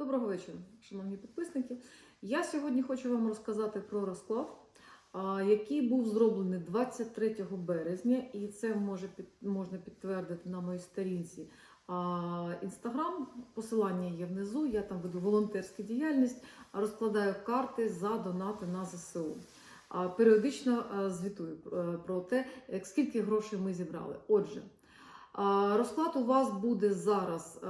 Доброго вечора, шановні підписники. Я сьогодні хочу вам розказати про розклад, який був зроблений 23 березня, і це може можна підтвердити на моїй сторінці інстаграм. Посилання є внизу. Я там веду волонтерську діяльність, розкладаю карти за донати на ЗСУ. Періодично звітую е, про те, скільки грошей ми зібрали. Отже. А, Розклад у вас буде зараз е,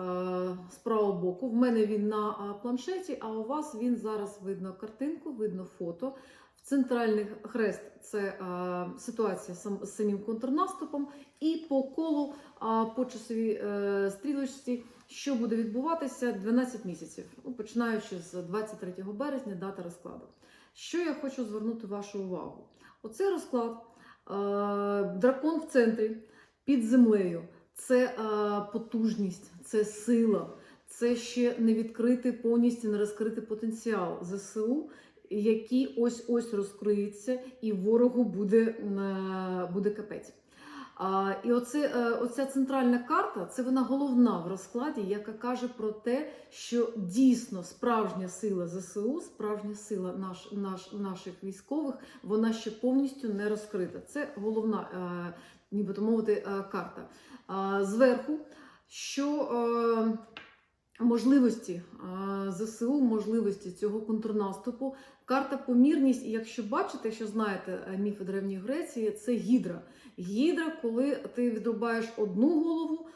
з правого боку. В мене він на планшеті, а у вас він зараз видно картинку, видно фото. В центральний хрест це е, ситуація сам- з самим контрнаступом, і по колу, а, по часовій е, стрілочці, що буде відбуватися 12 місяців, ну, починаючи з 23 березня, дата розкладу. Що я хочу звернути вашу увагу? Оцей розклад, е, дракон в центрі під землею. Це е, потужність, це сила, це ще не відкритий повністю не розкритий потенціал ЗСУ, який ось ось розкриється, і ворогу буде, е, буде капець. І оце, е, оця центральна карта це вона головна в розкладі, яка каже про те, що дійсно справжня сила ЗСУ, справжня сила наш, наш, наших військових, вона ще повністю не розкрита. Це головна, е, нібито мовити, е, карта. Зверху, що можливості ЗСУ, можливості цього контрнаступу, карта помірність. І якщо бачите, що знаєте е, міфи Древньої Греції, це гідра. Гідра, коли ти відрубаєш одну голову,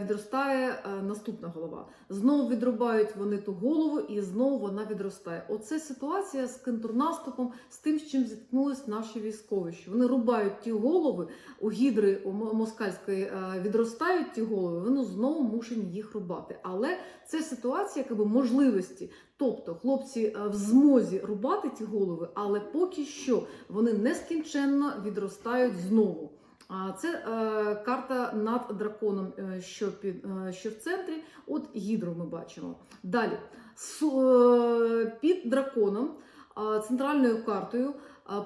відростає е, наступна голова. Знову відрубають вони ту голову, і знову вона відростає. Оце ситуація з контрнаступом, з тим, з чим зіткнулись наші військові. Що вони рубають ті голови у гідри у москальської е, відростають ті голови, вони знову мушені їх рубати. Але це ситуація якби можливості. Тобто хлопці е, в змозі рубати ті голови, але поки що вони нескінченно відростають знову. Це е, карта над драконом, е, що під е, що в центрі. От гідру ми бачимо. Далі під драконом, центральною картою,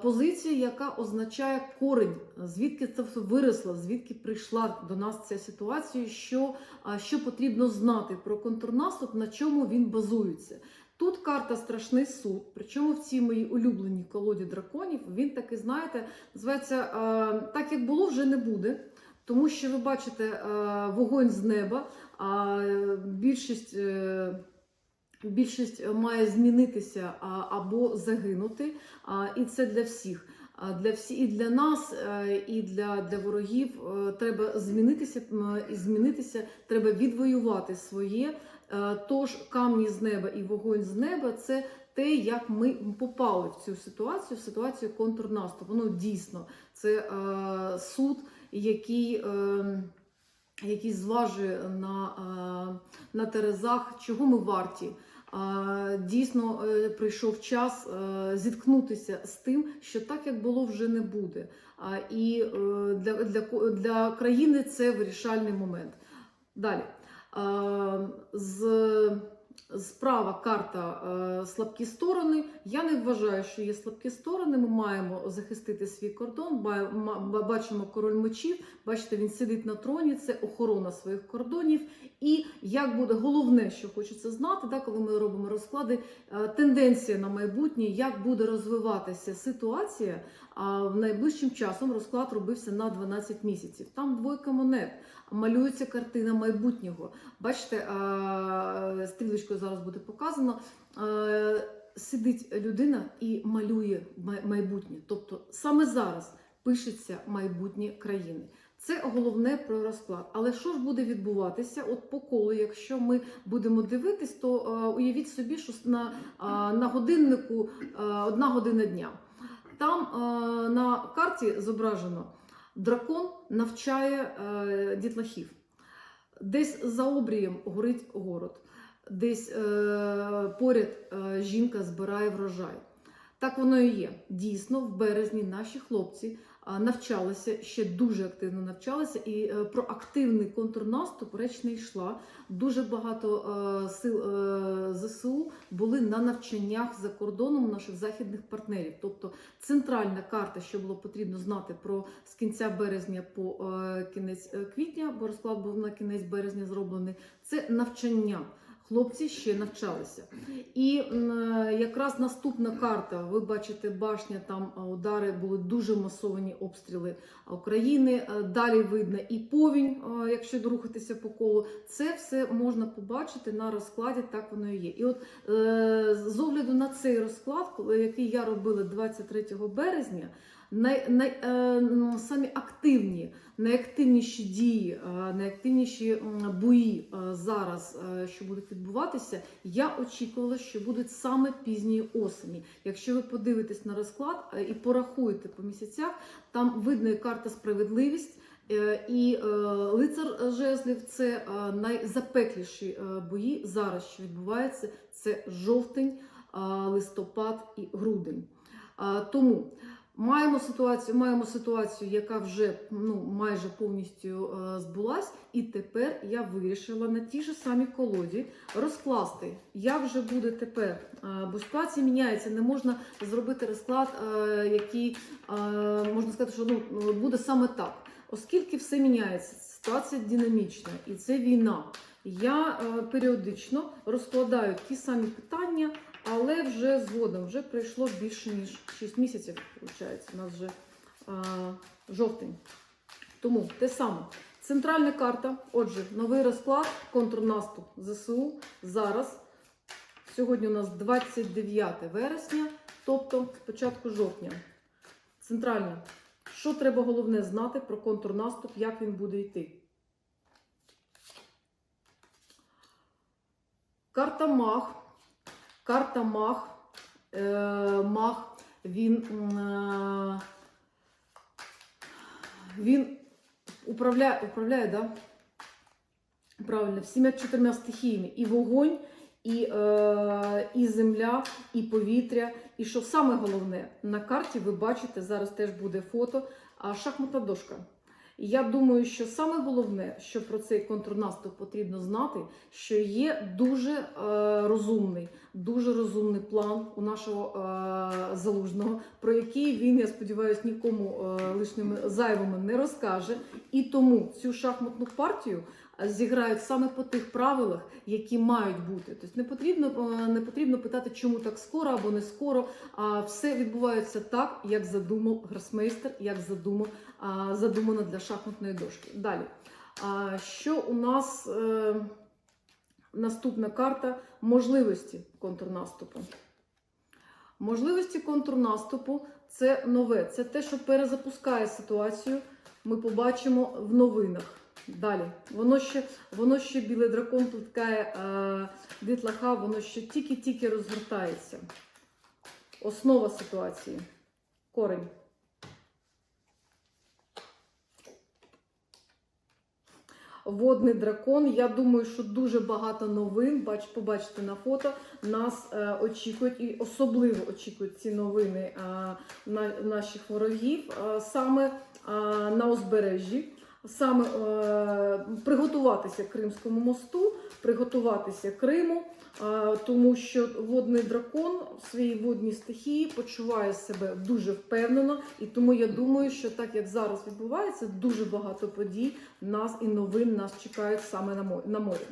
позиція, яка означає корень, звідки це все виросло, звідки прийшла до нас ця ситуація, що, що потрібно знати про контрнаступ, на чому він базується. Тут карта Страшний суд. Причому в цій моїй улюбленій колоді драконів він таки, знаєте, називається е, так, як було, вже не буде. Тому що ви бачите е, вогонь з неба, а більшість, е, більшість має змінитися або загинути. І це для всіх. Для всі, і для нас, і для, для ворогів треба змінитися, і змінитися, треба відвоювати своє. Е, Тож камні з неба і вогонь з неба це те, як ми попали в цю ситуацію, в ситуацію контрнаступу. Ну дійсно, це е, суд, який, е, який зважує на, е, на терезах, чого ми варті. Дійсно, прийшов час зіткнутися з тим, що так як було, вже не буде. І для, для, для країни це вирішальний момент. Далі. Е, З, справа карта е, слабкі сторони. Я не вважаю, що є слабкі сторони. Ми маємо захистити свій кордон. Ба- Бачимо король мечів. Бачите, він сидить на троні. Це охорона своїх кордонів. І як буде головне, що хочеться знати, да, коли ми робимо розклади, е, тенденція на майбутнє, як буде розвиватися ситуація. В найближчим часом розклад робився на 12 місяців. Там двойка монет, малюється картина майбутнього. Бачите, стрілочкою зараз буде показано. Сидить людина і малює майбутнє. Тобто саме зараз пишеться майбутнє країни. Це головне про розклад. Але що ж буде відбуватися? От по колу, якщо ми будемо дивитись, то уявіть собі, що на, на годиннику одна година дня. Там е, на карті зображено дракон навчає е, дітлахів. Десь за обрієм горить город, десь е, поряд е, жінка збирає врожай. Так воно і є. Дійсно, в березні наші хлопці навчалися ще дуже активно навчалися, і е, про активний контрнаступ реч не йшла. Дуже багато е, сил е, ЗСУ були на навчаннях за кордоном наших західних партнерів. Тобто центральна карта, що було потрібно знати про з кінця березня по кінець квітня, бо розклад був на кінець березня зроблений. Це навчання. Хлопці ще навчалися. І е, якраз наступна карта, ви бачите, башня, там е, удари були дуже масовані обстріли України. Е, Далі видно і повінь, якщо рухатися по колу. Це все можна побачити на розкладі, так воно і є. І от з огляду на цей розклад, який я робила 23 березня, най, най, е, самі активні, найактивніші дії, е, найактивніші бої е, зараз, е, що будуть відбуватися, я очікувала, що будуть саме пізньої осені. Якщо ви подивитесь на розклад і порахуєте по місяцях, там видно карта справедливість. І лицар жезлів це найзапекліші бої зараз, що відбувається. Це жовтень, листопад і грудень. Тому маємо ситуацію, маємо ситуацію, яка вже ну, майже повністю е, збулась, і тепер я вирішила на тій же самій колоді розкласти, як же буде тепер. Е, Бо ситуація міняється, не можна зробити розклад, е, який е, можна сказати, що ну, буде саме так. Оскільки все міняється, ситуація динамічна і це війна. Я е, періодично розкладаю ті самі питання, але вже згодом вже пройшло більше ніж 6 місяців. Виходить, у нас вже е, жовтень. Тому те саме. Центральна карта. Отже, новий розклад, контрнаступ ЗСУ зараз. Сьогодні у нас 29 вересня, тобто початку жовтня. Центральна. Що треба головне знати про контрнаступ, як він буде йти? Карта Мах. Карта Мах. Е, Мах. Він, е, він управляє, управляє, да? Правильно, всіма чотирма стихіями. І вогонь, і, е, і земля, і повітря. І що саме головне, на карті ви бачите, зараз теж буде фото, а шахматна дошка. Я думаю, що саме головне, що про цей контрнаступ потрібно знати, що є дуже е, розумний, дуже розумний план у нашого е, залужного, про який він, я сподіваюся, нікому е, лишними зайвими не розкаже. І тому цю шахматну партію зіграють саме по тих правилах, які мають бути. Тобто не потрібно, е, не потрібно питати, чому так скоро або не скоро. А все відбувається так, як задумав гросмейстер, як задумав, задумано для шахматної дошки. Далі. Що у нас е, наступна карта можливості контрнаступу? Можливості контрнаступу це нове, це те, що перезапускає ситуацію. Ми побачимо в новинах. Далі. Воно ще, воно ще білий дракон плиткає е, дітлаха, воно ще тільки-тільки розгортається. Основа ситуації. Корень. Водний дракон. Я думаю, що дуже багато новин. Бач, побачите на фото. Нас е, очікують і особливо очікують ці новини е, на, наших ворогів е, саме е, на узбережжі. Саме е, приготуватися Кримському мосту, приготуватися Криму, е, тому що водний дракон в своїй водній стихії почуває себе дуже впевнено, і тому я думаю, що так як зараз відбувається, дуже багато подій нас і новин нас чекають саме на морі,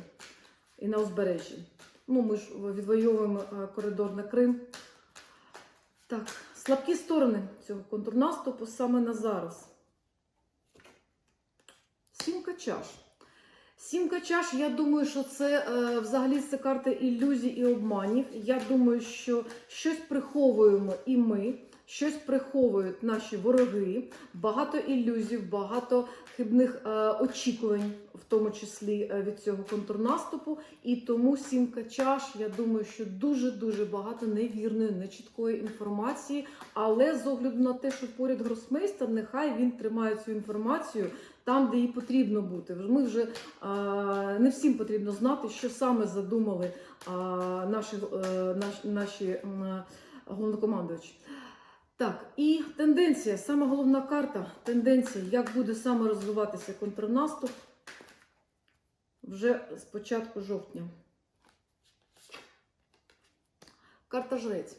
і на узбережжі. Ну, ми ж відвоюємо е, коридор на Крим. Так, слабкі сторони цього контрнаступу саме на зараз. Сімка чаш. Сімка чаш, я думаю, що це е, взагалі це карта ілюзій і обманів. Я думаю, що щось приховуємо і ми, щось приховують наші вороги, багато ілюзій, багато хибних е, очікувань, в тому числі е, від цього контрнаступу. І тому сімка чаш, я думаю, що дуже-дуже багато невірної, нечіткої інформації. Але з огляду на те, що поряд гросмейстер, нехай він тримає цю інформацію там, де їй потрібно бути. Ми вже не всім потрібно знати, що саме задумали наші, е, наш, наші головнокомандувачі. Так, і тенденція, сама головна карта, тенденція, як буде саме розвиватися контрнаступ вже з початку жовтня. Карта жрець.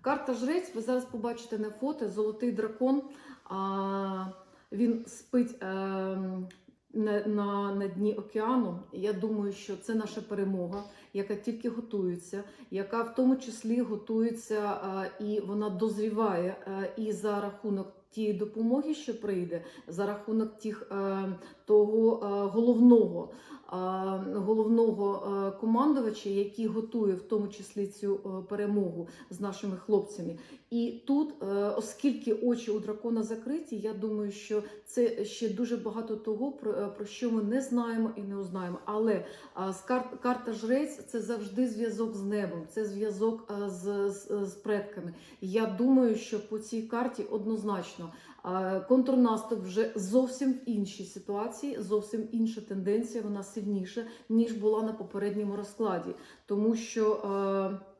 Карта жрець, ви зараз побачите на фото, золотий дракон. А, він спить е, на, на, на дні океану. Я думаю, що це наша перемога, яка тільки готується, яка в тому числі готується е, і вона дозріває е, і за рахунок тієї допомоги, що прийде, за рахунок тих е, того е, головного. Головного е, командувача, який готує в тому числі цю е, перемогу з нашими хлопцями, і тут, е, оскільки очі у дракона закриті, я думаю, що це ще дуже багато того, про, що ми не знаємо і не узнаємо. Але карта жрець це завжди зв'язок з небом, це зв'язок з, з, з предками. Я думаю, що по цій карті однозначно контрнаступ вже зовсім в іншій ситуації, зовсім інша тенденція, вона сильніша, ніж була на попередньому розкладі. Тому що. е,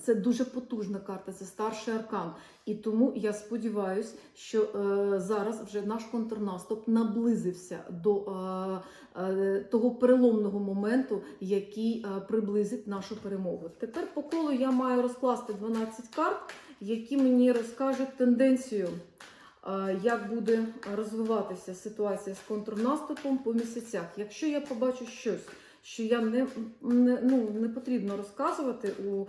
це дуже потужна карта, це старший аркан. І тому я сподіваюся, що е, зараз вже наш контрнаступ наблизився до е, е, того переломного моменту, який е, приблизить нашу перемогу. Тепер по колу я маю розкласти 12 карт, які мені розкажуть тенденцію, як буде розвиватися ситуація з контрнаступом по місяцях. Якщо я побачу щось, що я не, не, ну, не потрібно розказувати у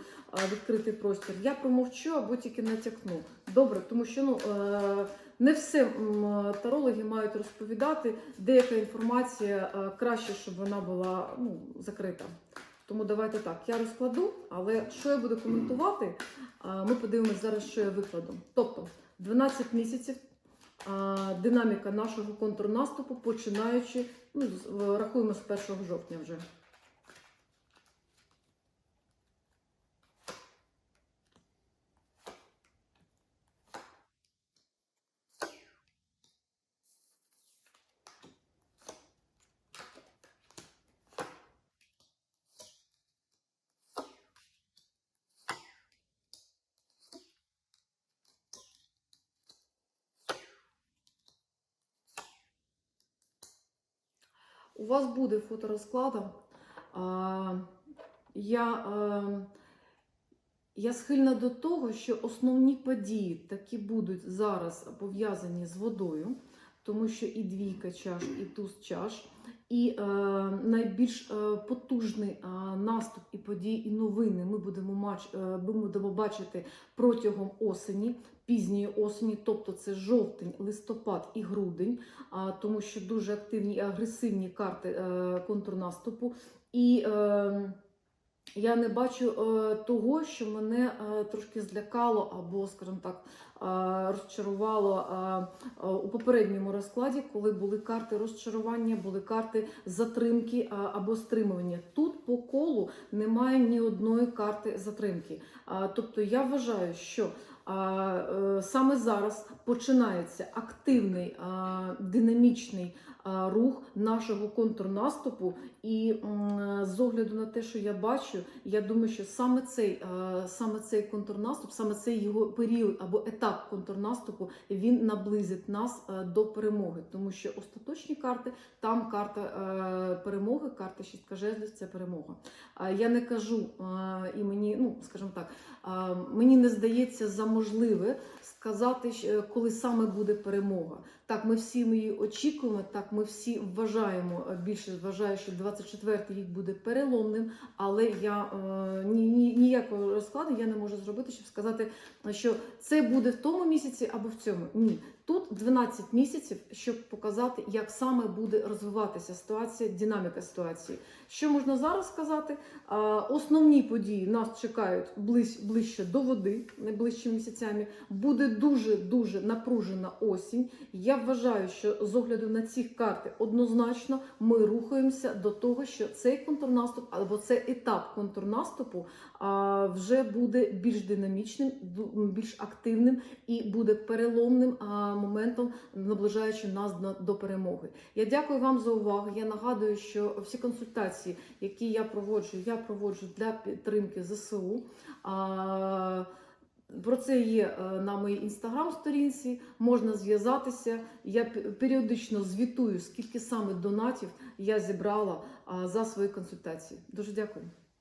відкритий простір, я промовчу або тільки натякну. Добре, тому що ну, е, не все тарологи мають розповідати. Деяка інформація е, краще, щоб вона була ну, закрита. Тому давайте так, я розкладу, але що я буду коментувати, ми подивимося зараз, що я викладу. Тобто 12 місяців динаміка нашого контрнаступу, починаючи, ну, рахуємо з 1 жовтня вже. У вас буде фоторозклада. Я, я схильна до того, що основні події такі будуть зараз пов'язані з водою, тому що і двійка чаш, і туз чаш, і е, найбільш е, потужний е, наступ і події, і новини ми будемо, мач, е, будемо бачити протягом осені, пізньої осені, тобто це жовтень, листопад і грудень а, тому що дуже активні і агресивні карти е, контрнаступу. І е, я не бачу е, того, що мене е, трошки злякало або, скажімо так, е, розчарувало у попередньому розкладі, коли були карти розчарування, були карти затримки або стримування. Тут по колу немає ні одної карти затримки. Тобто я вважаю, що саме зараз починається активний динамічний рух нашого контрнаступу. І з огляду на те, що я бачу, я думаю, що саме цей, а, саме цей контрнаступ, саме цей його період або етап контрнаступу, він наблизить нас до перемоги, тому що остаточні карти там карта е, перемоги, карта шістка жезлів це перемога. Я не кажу і мені, ну скажімо так. Мені не здається за можливе сказати, коли саме буде перемога. Так, ми всі її очікуємо, так ми всі вважаємо, е, більше вважаю, що 24-й рік буде переломним, але я е, ні, ні, ніякого розкладу я не можу зробити, щоб сказати, що це буде в тому місяці або в цьому. Ні. Тут 12 місяців, щоб показати, як саме буде розвиватися ситуація, динаміка ситуації. Що можна зараз сказати? Основні події нас чекають ближче до води, найближчими місяцями. Буде дуже дуже напружена осінь. Я вважаю, що з огляду на ці карти однозначно ми рухаємося до того, що цей контрнаступ або цей етап контрнаступу вже буде більш динамічним, більш активним і буде переломним моментом, наближаючи нас до, перемоги. Я дякую вам за увагу. Я нагадую, що всі консультації, які я проводжу, я проводжу для підтримки ЗСУ. Про це є е, на моїй інстаграм-сторінці, можна зв'язатися. Я періодично звітую, скільки саме донатів я зібрала за свої консультації. Дуже дякую.